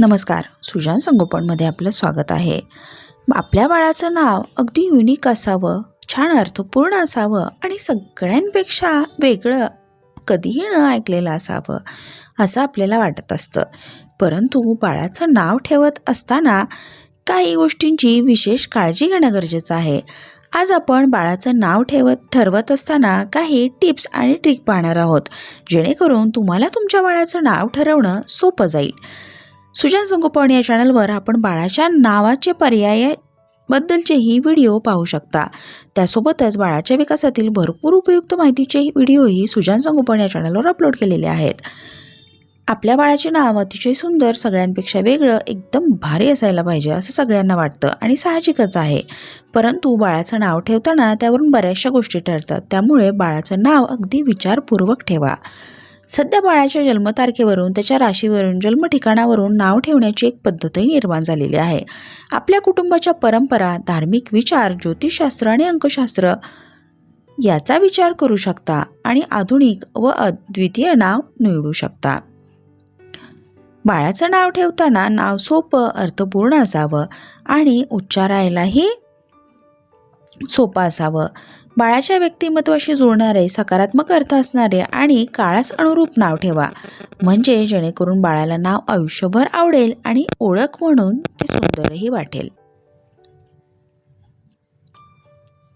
नमस्कार. सुजान संगोपनमध्ये आपलं स्वागत आहे. आपल्या बाळाचं नाव अगदी युनिक असावं छान अर्थपूर्ण असावं आणि सगळ्यांपेक्षा वेगळं कधीही न ऐकलेलं असावं असं आपल्याला वाटत असतं. परंतु बाळाचं नाव ठेवत असताना काही गोष्टींची विशेष काळजी घेणं गरजेचं आहे. आज आपण बाळाचं नाव ठेवत ठरवत असताना काही टिप्स आणि ट्रिक पाहणार आहोत. जेणेकरून तुम्हाला तुमच्या बाळाचं नाव ठरवणं सोपं जाईल. सुजन संगोपन या चॅनलवर आपण बाळाच्या नावाचे पर्याय बद्दलचेही व्हिडिओ पाहू शकता. त्यासोबतच बाळाच्या विकासातील भरपूर उपयुक्त माहितीचे व्हिडिओही सुजान संगोपन या चॅनलवर अपलोड केलेले आहेत. आपल्या बाळाचे नाव अतिशय सुंदर सगळ्यांपेक्षा वेगळं एकदम भारी असायला पाहिजे असं सगळ्यांना वाटतं आणि साहजिकच आहे. परंतु बाळाचं नाव ठेवताना त्यावरून बऱ्याचशा गोष्टी ठरतात. त्यामुळे बाळाचं नाव अगदी विचारपूर्वक ठेवा. सध्या बाळाच्या जन्मतारखेवरून त्याच्या राशीवरून जन्म ठिकाणावरून नाव ठेवण्याची एक पद्धतही निर्माण झालेली आहे. आपल्या कुटुंबाच्या परंपरा धार्मिक विचार ज्योतिषशास्त्र आणि अंकशास्त्र याचा विचार करू शकता आणि आधुनिक व अद्वितीय नाव निवडू शकता. बाळाचं नाव ठेवताना नाव सोपं अर्थपूर्ण असावं आणि उच्चारायलाही सोपं असावं. बाळाच्या व्यक्तिमत्वाशी जुळणारे सकारात्मक अर्थ असणारे आणि काळास अनुरूप नाव ठेवा. म्हणजे जेणेकरून बाळाला नाव आयुष्यभर आवडेल आणि ओळख म्हणून ते सुंदरही वाटेल.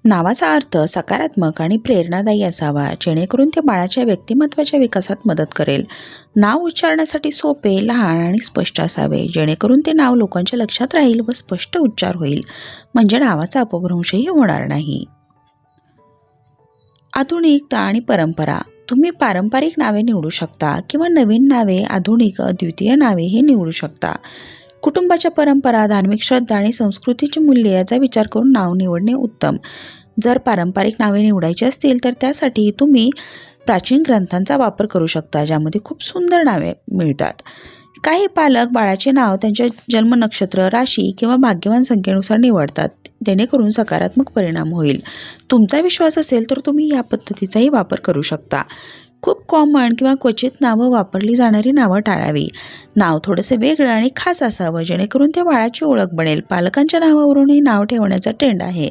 नावाचा अर्थ सकारात्मक आणि प्रेरणादायी असावा जेणेकरून ते बाळाच्या व्यक्तिमत्वाच्या विकासात मदत करेल. नाव उच्चारण्यासाठी सोपे लहान आणि स्पष्ट असावे जेणेकरून ते नाव लोकांच्या लक्षात राहील व स्पष्ट उच्चार होईल. म्हणजे नावाचा अपभ्रंशही होणार नाही. आधुनिकता आणि परंपरा. तुम्ही पारंपरिक नावे निवडू शकता किंवा नवीन नावे आधुनिक अद्वितीय नावे हे निवडू शकता. कुटुंबाच्या परंपरा धार्मिक श्रद्धा आणि संस्कृतीची मूल्ये याचा विचार करून नाव निवडणे उत्तम. जर पारंपरिक नावे निवडायची असतील तर त्यासाठी तुम्ही प्राचीन ग्रंथांचा वापर करू शकता ज्यामध्ये खूप सुंदर नावे मिळतात. काही पालक बाळाचे नाव त्यांच्या जन्म नक्षत्र राशी किंवा भाग्यवान संख्येनुसार निवडतात. जेणेकरून सकारात्मक परिणाम होईल. तुमचा विश्वास असेल तर तुम्ही या पद्धतीचाही वापर करू शकता. खूप कॉमन किंवा क्वचित नावं वापरली जाणारी नावं टाळावी. नाव थोडंसं वेगळं आणि खास असावं जेणेकरून त्या बाळाची ओळख बनेल. पालकांच्या नावावरूनही नाव ठेवण्याचा ट्रेंड आहे.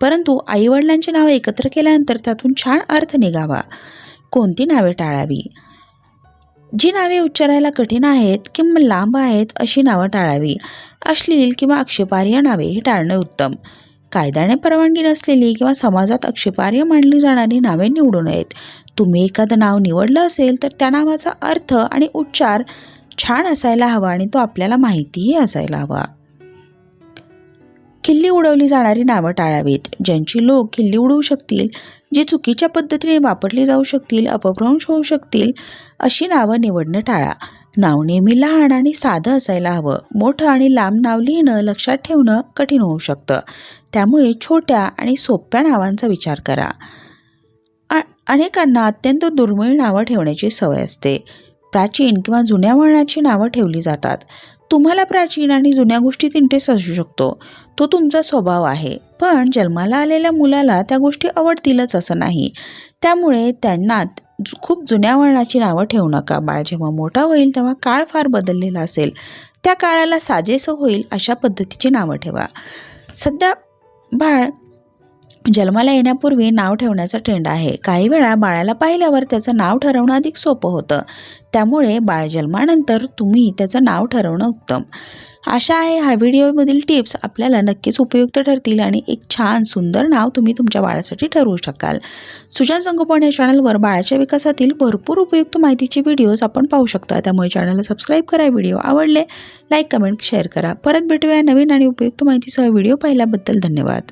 परंतु आईवडिलांची नावं एकत्र केल्यानंतर त्यातून छान अर्थ निघावा. कोणती नावे टाळावी? जी नावे उच्चारायला कठीण आहेत किंवा लांब आहेत अशी नावं टाळावी. अश्लील किंवा आक्षेपार्ह नावे ही टाळणं उत्तम. कायद्याने परवानगी नसलेली किंवा समाजात आक्षेपार्ह मानली जाणारी नावे निवडू नयेत तुम्ही एखादं नाव निवडलं असेल तर त्या नावाचा अर्थ आणि उच्चार छान असायला हवा आणि तो आपल्याला माहितीही असायला हवा. खिल्ली उडवली जाणारी नावं टाळावीत. ज्यांची लोक खिल्ली उडवू शकतील जी चुकीच्या पद्धतीने वापरली जाऊ शकतील अपभ्रंश होऊ शकतील अशी नावं निवडणं टाळा. नाव नेहमी लहान आणि साधं असायला हवं. मोठं आणि लांब नाव लिहिणं लक्षात ठेवणं कठीण होऊ शकतं. त्यामुळे छोट्या आणि सोप्या नावांचा विचार करा. आ अनेकांना अत्यंत दुर्मिळ नावं ठेवण्याची सवय असते. प्राचीन किंवा जुन्या वळणाची नावं ठेवली जातात. तुम्हाला प्राचीन आणि जुन्या गोष्टीत इंटरेस्ट असू शकतो. तो तुमचा स्वभाव आहे. पण जन्माला आलेल्या मुलाला त्या गोष्टी आवडतीलच असं नाही. त्यामुळे त्यांना जु- खूप जुन्या वळणाची नावं ठेवू नका. बाळ जेव्हा मोठा होईल तेव्हा काळ फार बदललेला असेल. त्या काळाला साजेसं होईल अशा पद्धतीची नावं ठेवा. सध्या बाळ जन्माला येण्यापूर्वी नाव ठेवण्याचा ट्रेंड आहे. काही वेळा बाळाला पाहिल्यावर त्याचं नाव ठरवणं अधिक सोपं होतं. त्यामुळे बाळ जन्मानंतर तुम्ही त्याचं नाव ठरवणं उत्तम. आशा आहे हा व्हिडिओमधील टिप्स आपल्याला नक्कीच उपयुक्त ठरतील आणि एक छान सुंदर नाव तुम्ही तुमच्या बाळासाठी ठरवू शकाल. सुजान संगोपन या चॅनलवर बाळाच्या विकासातील भरपूर उपयुक्त माहितीचे व्हिडिओज आपण पाहू शकता. त्यामुळे चॅनलला सबस्क्राईब करा व्हिडिओ आवडले लाईक कमेंट शेअर करा. परत भेटूया नवीन आणि उपयुक्त माहितीसह व्हिडिओ पाहिल्याबद्दल धन्यवाद.